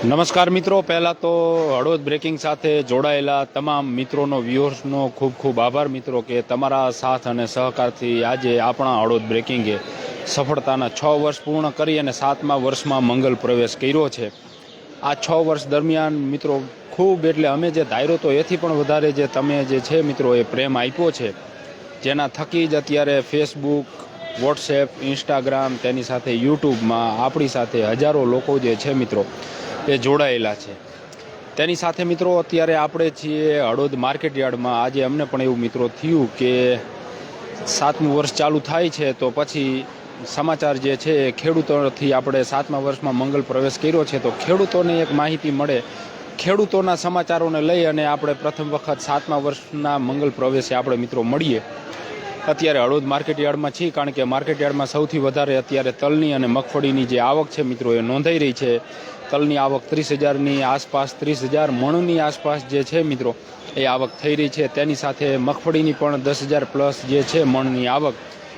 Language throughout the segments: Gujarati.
નમસ્કાર મિત્રો, પહેલાં તો હળવદ બ્રેકિંગ સાથે જોડાયેલા તમામ મિત્રોનો વ્યુઅર્સનો ખૂબ ખૂબ આભાર મિત્રો કે તમારા સાથ અને સહકારથી આજે આપણા હળવદ બ્રેકિંગે સફળતાના છ વર્ષ પૂર્ણ કરી અને સાતમા વર્ષમાં મંગલ પ્રવેશ કર્યો છે. આ છ વર્ષ દરમિયાન મિત્રો, ખૂબ એટલે અમે જે ધાર્યો તો એથી પણ વધારે જે તમે જે છે મિત્રો, એ પ્રેમ આપ્યો છે. જેના થકી જ અત્યારે ફેસબુક વોટ્સએપ ઇન્સ્ટાગ્રામ તેની સાથે યુટ્યુબમાં આપણી સાથે હજારો લોકો જે છે મિત્રો એ જોડાયેલા છે. તેની સાથે મિત્રો અત્યારે આપણે છીએ હળવદ માર્કેટ યાર્ડમાં. આજે અમને પણ એવું મિત્રો થયું કે સાતમું વર્ષ ચાલુ થાય છે તો પછી સમાચાર જે છે એ ખેડૂતોથી આપણે સાતમા વર્ષમાં મંગલ પ્રવેશ કર્યો છે તો ખેડૂતોને એક માહિતી મળે. ખેડૂતોના સમાચારોને લઈ અને આપણે પ્રથમ વખત સાતમા વર્ષના મંગલ પ્રવેશે આપણે મિત્રો મળીએ. અત્યારે હળવદ માર્કેટ યાર્ડમાં છીએ કારણ કે માર્કેટ યાર્ડમાં સૌથી વધારે અત્યારે તલની અને મગફળીની જે આવક છે મિત્રો એ નોંધાઈ રહી છે. તલની આવક ત્રીસ હજારની આસપાસ, ત્રીસ હજાર મણની આસપાસ જે છે મિત્રો, એ આવક થઈ રહી છે. તેની સાથે મગફળીની પણ દસ હજાર પ્લસ જે છે મણની આવક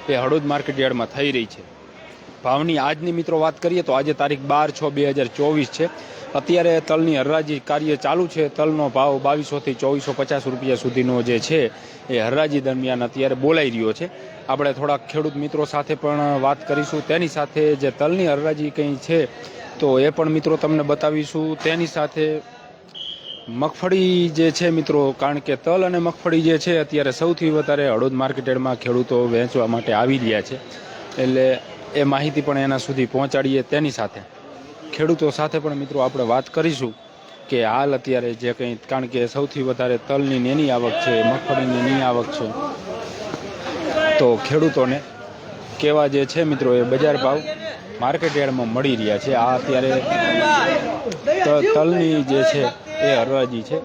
એ હળવદ માર્કેટ યાર્ડમાં થઈ રહી છે. ભાવની આજની મિત્રો વાત કરીએ તો આજે તારીખ બાર છ બે હજાર ચોવીસ છે. અત્યારે તલની હરરાજી કાર્ય ચાલુ છે. તલનો ભાવ બાવીસોથી ચોવીસો પચાસ રૂપિયા સુધીનો જે છે એ હરરાજી દરમિયાન અત્યારે બોલાઈ રહ્યો છે. આપણે થોડાક ખેડૂત મિત્રો સાથે પણ વાત કરીશું. તેની સાથે જે તલની હરરાજી કંઈ છે તો એ પણ મિત્રો તમને બતાવીશું. તેની સાથે મગફળી જે છે મિત્રો, કારણ કે તલ અને મગફળી જે છે અત્યારે સૌથી વધારે હળોદ માર્કેટમાં ખેડૂતો વેચવા માટે આવી રહ્યા છે. એટલે એ માહિતી પણ એના સુધી પહોંચાડીએ તેની સાથે. ખેડૂતો સાથે પણ મિત્રો આપણે વાત કરીશું કે હાલ અત્યારે જે કંઈ, કારણ કે સૌથી વધારે તલની નેની આવક છે, મગફળીની ની આવક છે. તો ખેડૂતોને કેવા જે છે મિત્રો એ બજાર ભાવ? માર્કેટ યાર્ડમાં મળી રહ્યા છે. આ અત્યારે તલની જે છે એ હરવાજી છે.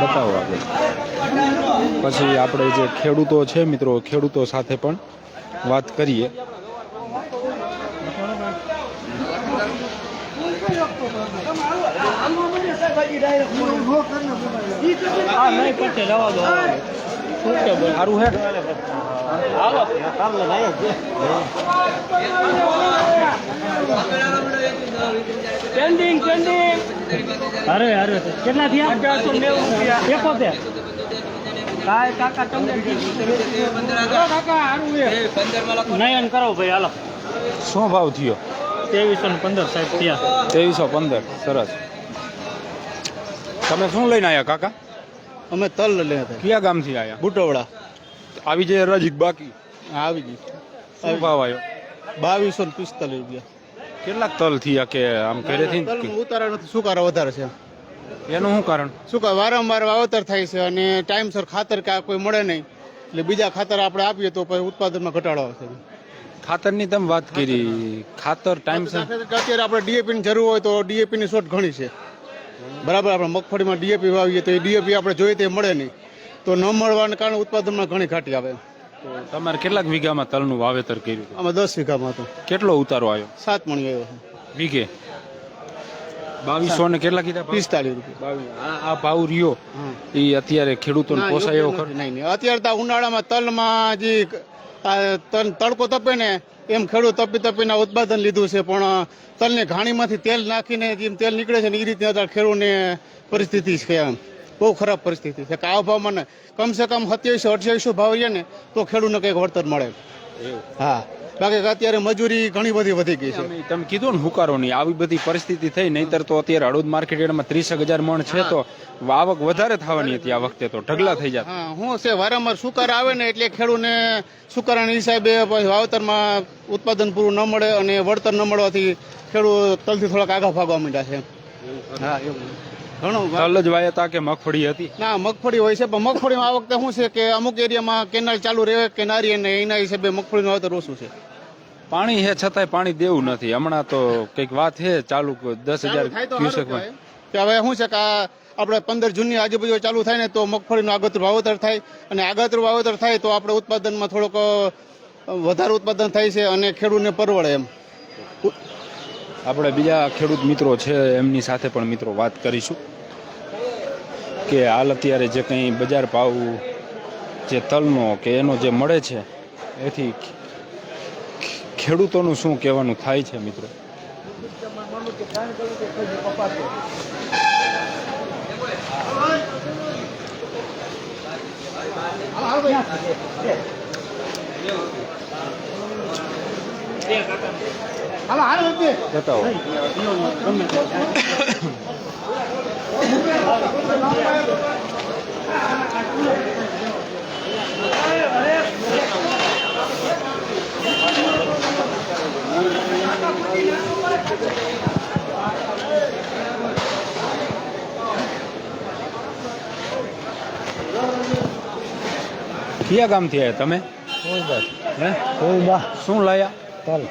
બતાવો આપણે પછી આપણે જે ખેડૂતો છે મિત્રો, ખેડૂતો સાથે પણ વાત કરીએ. હા નહીં પડશે જવા દો. શું કે બોલ? સારું હે? હાલો કામ લગાય પેન્ડિંગ પેન્ડિંગ અરે અરે કેટલા થયા? અગિયારસો નેવું રૂપિયા એકોતેર? કાય કાકા તમને કાકા હારું છે નયન કરો ભાઈ હાલો. શું ભાવ થયો? ત્રેવીસો ને પંદર સાહેબ થયા. ત્રેવીસો પંદર સરસ. તમે શું લઈને આવ્યા કાકા? અમે તલ લેતા હતા. કયા ગામથી આવ્યા બુટોવડા. આવી જાય રજીક બાકી. આવી ગઈ શું ભાવ આવ્યો? બાવીસો ને પિસ્તાલીસ રૂપિયા. કેટલાક તલ થયા કે આમ ઘરેથી જ ઉતારા નથી સુકારો વધારે છે એનું શું કારણ? શું કહે વારંવાર વાવતર થાય છે અને ટાઈમસર ખાતર કે કોઈ મળે નહીં એટલે બીજા ખાતર આપણે આપીએ તો પછી ઉત્પાદનમાં ઘટાડો આવશે ખાતરની તમે વાત કરી. ખાતર ટાઈમસર? અત્યારે આપણે ડીએપી ની જરૂર હોય તો ડીએપી ની શોર્ટ ઘણી છે. બરાબર આપણે મગફળીમાં ડીએપી વાવીએ તો એ ડીએપી આપણે જોઈએ તે મળે નહીં. તો ન મળવાને કારણે ઉત્પાદનમાં ઘણી ઘાટી આવે. તમારે કેટલાક વીઘામાં તલનું વાવેતર કર્યું અમે દસ વીઘામાં હતો. કેટલો ઉતારો આવ્યો? સાત મણી આવ્યો વીઘે? બાવીસો ને કેટલા કીધા? પિસ્તાલીસ રૂપિયા. આ ભાવ રહ્યો? એ અત્યારે ખેડૂતોને ના, પોસાય એવો ખરો નહીં અત્યારે તો ઉનાળામાં તલમાં જે તડકો તપે ને એમ ખેડૂત તપી તપીના ઉત્પાદન લીધું છે પણ તલને ઘાણીમાંથી તેલ નાખીને જેમ તેલ નીકળે છે ને એ રીતે અત્યારે ખેડૂતને પરિસ્થિતિ છે એમ. બહુ ખરાબ પરિસ્થિતિ છે. કે આ ભાવમાં કમસે કમ સત્યાવીસો અઠ્યાવીસો ભાવ રહે ને તો ખેડૂતને કંઈક વળતર મળે. હા. બાકી અત્યારે મજૂરી ઘણી બધી વધી ગઈ છે. તમે કીધું ને હુકારો ની આવી બધી પરિસ્થિતિ થઈ નહીતર તો અત્યારે હળવદ માર્કેટ યાર્ડમાં ત્રીસ હજાર મણ છે તો આવક વધારે થવાની હતી આ વખતે તો. ઢગલા થઈ જતા. હા છે વારંવાર સુકાર આવે ને એટલે ખેડૂતને સુકારાના હિસાબે વાવતરમાં ઉત્પાદન પૂરું ન મળે અને વળતર ન મળવાથી ખેડૂત તલથી થોડાક આગા ભાગવા માંડ્યા છે. હા એવું. ઘણું તલ જ વાયતા કે મગફળી હતી? ના મગફળી હોય છે પણ મગફળીમાં આ વખતે શું છે કે અમુક એરિયામાં કેનાલ ચાલુ રહે કે અને એના હિસાબે મગફળીનું વાવતર ઓછું છે. પાણી હે છતાંય પાણી દેવું નથી. હમણાં તો કંઈક વાત છે ચાલુ દસ હજાર ક્યુસેક કે હવે શું છે કે આ આપણે પંદર જૂનની આજુબાજુ ચાલુ થાય ને તો મગફળીનું આગતરું વાવેતર થાય. અને આગતરું વાવેતર થાય તો આપણે ઉત્પાદનમાં થોડોક વધારે ઉત્પાદન થાય છે અને ખેડૂતને પરવડે એમ. આપણે બીજા ખેડૂત મિત્રો છે એમની સાથે પણ મિત્રો વાત કરીશું. કે હાલ અત્યારે જે કંઈ બજાર ભાવ જે તલનો કે એનો જે મળે છે એથી ખેડૂતોનું શું કહેવાનું થાય છે મિત્રો? બતાવો. કયા ગામથી આવ્યા તમે? હે? શું લાયા? તલ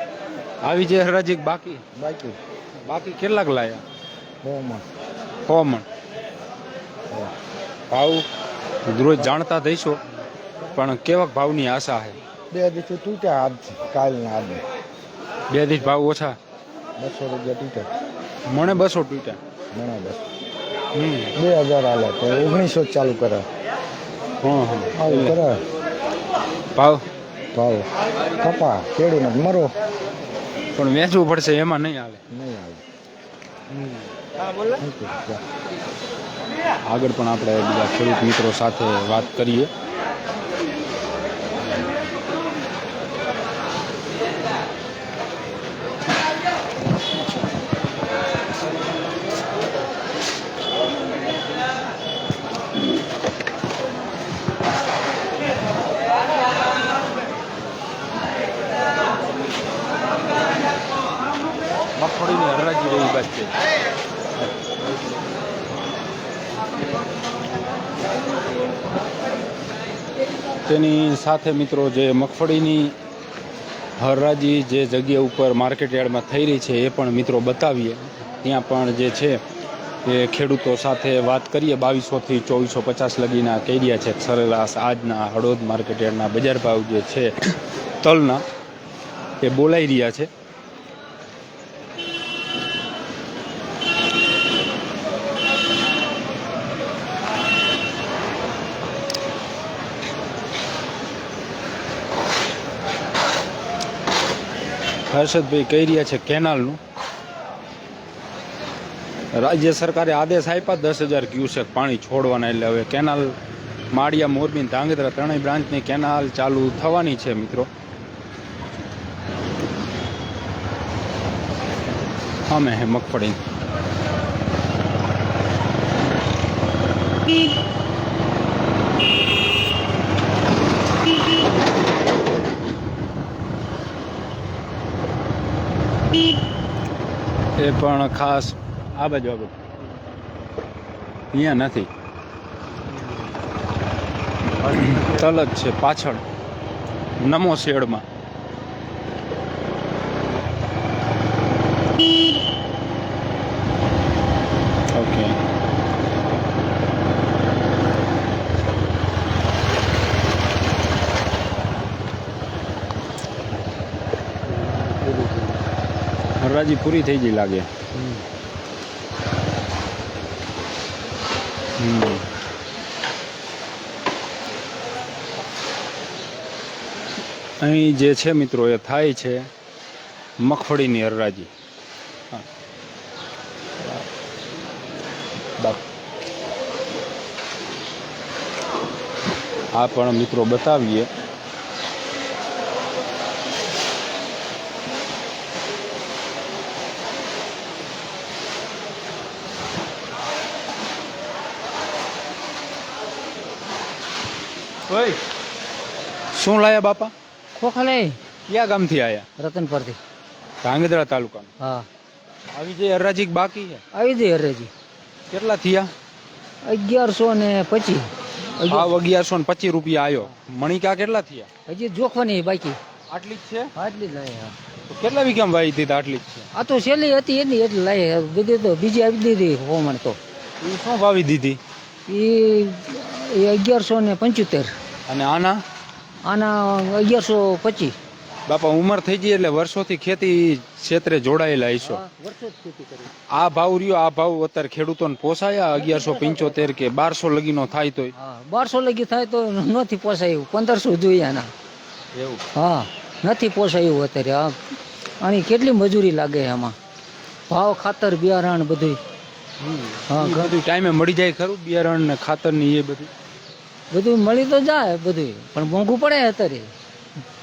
આવી જે હરાજી બાકી બાકી? બાકી કેટલાક લાયા? બહુમાં સો મણ ભાવ રોજ જાણતા થઈશો, પણ કેવા ભાવની આશા છે. બે દિવસે તૂટ્યા આજ કાલના આજે બે દિવસ ભાવ ઓછા? બસો રૂપિયા તૂટ્યા. મને બસો તૂટ્યા. મને બસ. બે હજાર હાલે તો ઓગણીસો ચાલુ કરે હા હા આવું કરે ભાવ? ભાવ. કપા કેળીને મરો. પણ વેચવું પડશે એમાં નહીં હાલે. નહીં આવે? આગળ પણ આપણે બીજા ખેડૂત મિત્રો સાથે વાત કરીએ મગફળીની હરાજી રહી બાદ છે તેની સાથે મિત્રો જે મગફળીની હરાજી જે જગ્યા ઉપર માર્કેટ યાર્ડમાં થઈ રહી છે એ પણ મિત્રો બતાવીએ. ત્યાં પણ જે છે એ ખેડૂતો સાથે વાત કરીએ. બાવીસોથી ચોવીસો પચાસ લગીના કેરિયા છે. સરેરાશ આજના હળોદ માર્કેટ યાર્ડના બજાર ભાવ જે છે તલના એ બોલાઈ રહ્યા છે. હર્ષદભાઈ કહી રહ્યા છે કેનાલનું. રાજ્ય સરકારે આદેશ આપ્યા, દસ હજાર ક્યુસેક પાણી છોડવાના એટલે હવે કેનાલ માળિયા, મોરબી, ધાંગધ્રા ત્રણેય બ્રાન્ચની કેનાલ ચાલુ થવાની છે મિત્રો. અમે હે મગફળી. એ પણ ખાસ આ બાજુ આ બાજુ અહીંયા નથી. તલ જ છે પાછળ. નમો શેડમાં. હરાજી પૂરી થઈ ગઈ લાગે. અહીં જે છે મિત્રો, એ થાય છે મગફળીની હરાજી આ પણ મિત્રો બતાવીએ. ઓય. શું લાયા બાપા? ખોખલે કયા ગામથી આયા? રતન પરથી ધાંગધ્રા તાલુકા હા. આવી જે હરાજી બાકી છે? આવી દે હરેજી કેટલા થયા? અગિયારસો ને પચીસ ભાવ અગિયારસો ને પચીસ રૂપિયા આવ્યો મણિકા કેટલા થયા? હજી જોખવાની બાકી. આટલી જ છે? આટલી જ લાય કેટલા વીઘામાં વાવી દીધા આટલી જ છે? આ તો છેલ્લી હતી એની એટલી લાય. દીધી તો બીજી આવી દીધી હોમણ તો. એ શું વાવી દીધી? એ અગિયારસો ને પંચોતેર. અને આના? આના અગિયારસો પચીસ. બાપા ઉંમર થઈ ગઈ એટલે વર્ષોથી ખેતી ક્ષેત્રે જોડાયેલા હશો. આ ભાવ રહ્યો આ ભાવ અત્યારે ખેડૂતોને પોસાયા અગિયારસો પંચોતેર કે બારસો લગીનો થાય હા બારસો લગી થાય તો નથી પોસાય. એવું પંદરસો જોઈએ આના. એવું? હા નથી પોસાયું અત્યારે. હા આની કેટલી મજૂરી લાગે આમાં? ભાવ ખાતર બિયારણ બધું હા બધું ટાઈમે મળી જાય ખરું બિયારણ ને ખાતર ને એ બધું બધું મળી તો જાય બધું પણ મોંઘું પડે અત્યારે.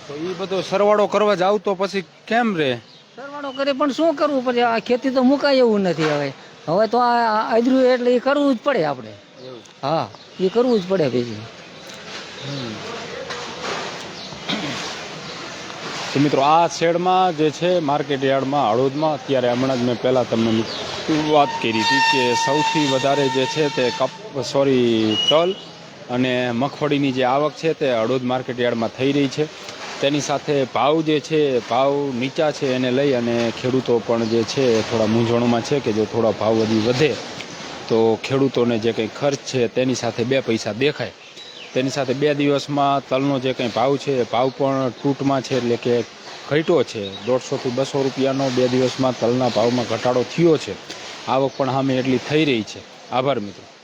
તો એ બધો સરવાળો કરવા જાવ તો પછી કેમ રે? સરવાળો કરે પણ શું કરવું પડે આ ખેતી તો મુકાય એવું નથી હવે. હવે તો આ આદરું એટલે એ કરવું જ પડે આપણે. હા એ કરવું જ પડે પછી. તો મિત્રો આ શેડમાં જે છે માર્કેટ યાર્ડમાં હળોદમાં અત્યારે હમણાં જ મેં પહેલાં તમને વાત કરી હતી કે સૌથી વધારે જે છે તે કપ સોરી તલ અને મગફળીની જે આવક છે તે હળોદ માર્કેટ યાર્ડમાં થઈ રહી છે. તેની સાથે ભાવ જે છે, ભાવ નીચા છે એને લઈ અને ખેડૂતો પણ જે છે થોડા મૂંઝવણમાં છે કે જો થોડા ભાવ વધી વધે તો ખેડૂતોને જે કંઈ ખર્ચ છે તેની સાથે બે પૈસા દેખાય. તેની સાથે બે દિવસમાં તલનો જે કંઈ ભાવ છે ભાવ પણ તૂટમાં છે એટલે કે ઘટ્યો છે. દોઢસોથી બસો રૂપિયાનો બે દિવસમાં તલના ભાવમાં ઘટાડો થયો છે. આવક પણ સામે એટલી થઈ રહી છે. આભાર મિત્રો.